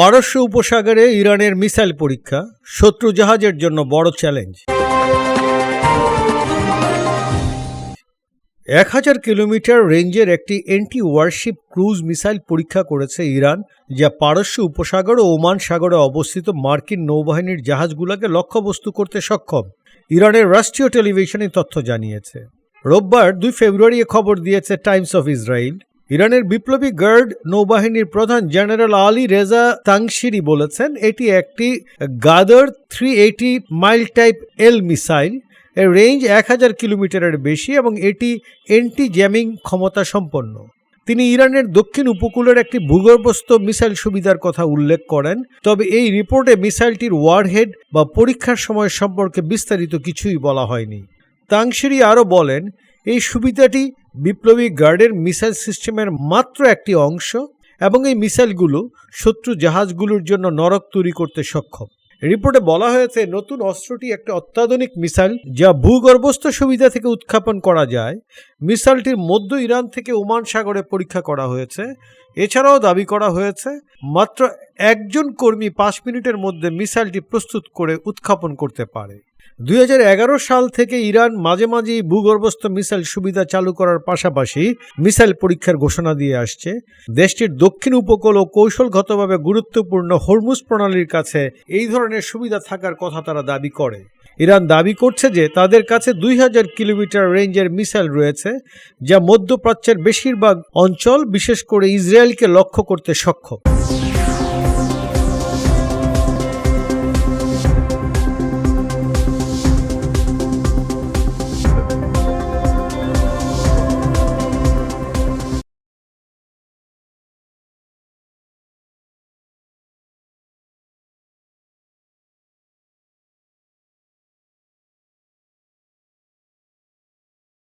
পারস্য উপসাগরে ইরানের মিসাইল পরীক্ষা, শত্রু জাহাজের জন্য বড় চ্যালেঞ্জ। এক হাজার কিলোমিটার রেঞ্জের একটি এন্টি ওয়ারশিপ ক্রুজ মিসাইল পরীক্ষা করেছে ইরান, যা পারস্য উপসাগর ও ওমান সাগরে অবস্থিত মার্কিন নৌবাহিনীর জাহাজগুলোকে লক্ষ্যবস্তু করতে সক্ষম। ইরানের রাষ্ট্রীয় টেলিভিশনে তথ্য জানিয়েছে। রোববার দুই ফেব্রুয়ারি খবর দিয়েছে টাইমস অফ ইসরায়েল ইরানের বিপ্লবী গার্ড নৌবাহিনীর প্রধান জেনারেল আলী রেজা তাংশিরি বলেছেন, এটি একটি গাদার three eighty mile type L missile. এর রেঞ্জ এক হাজার কিলোমিটারের বেশি এবং এটি এন্টি জ্যামিং ক্ষমতা সম্পন্ন তিনি ইরানের দক্ষিণ উপকূলের একটি ভূগর্ভস্থ মিসাইল সুবিধার কথা উল্লেখ করেন, তবে এই রিপোর্টে মিসাইলটির ওয়ারহেড বা পরীক্ষার সময় সম্পর্কে বিস্তারিত কিছুই বলা হয়নি। তাংশিরি আরও বলেন, এই সুবিধাটি বিপ্লবী গার্ডের মিসাইল সিস্টেমের মাত্র একটি অংশ এবং এই মিসাইলগুলো শত্রু জাহাজগুলোর জন্য নরক তৈরি করতে সক্ষম। রিপোর্টে বলা হয়েছে, নতুন অস্ত্রটি একটা অত্যাধুনিক মিসাইল যা ভূগর্ভস্থ সুবিধা থেকে উৎক্ষেপণ করা যায়। মিসাইলটির মধ্য ইরান থেকে ওমান সাগরে পরীক্ষা করা হয়েছে। এছাড়াও দাবি করা হয়েছে, মাত্র একজন কর্মী পাঁচ মিনিটের মধ্যে মিসাইলটি প্রস্তুত করে উৎক্ষেপণ করতে পারে। দুই হাজার এগারো সাল থেকে ইরান মাঝে মাঝেই ভূগর্ভস্থ মিসাইল সুবিধা চালু করার পাশাপাশি মিসাইল পরীক্ষার ঘোষণা দিয়ে আসছে। দেশটির দক্ষিণ উপকূল ও কৌশলগতভাবে গুরুত্বপূর্ণ হরমুজ প্রণালীর কাছে এই ধরনের সুবিধা থাকার কথা তারা দাবি করে। ইরান দাবি করছে যে তাদের কাছে দুই হাজার কিলোমিটার রেঞ্জের মিসাইল রয়েছে, যা মধ্যপ্রাচ্যের বেশিরভাগ অঞ্চল, বিশেষ করে ইসরায়েলকে লক্ষ্য করতে সক্ষম।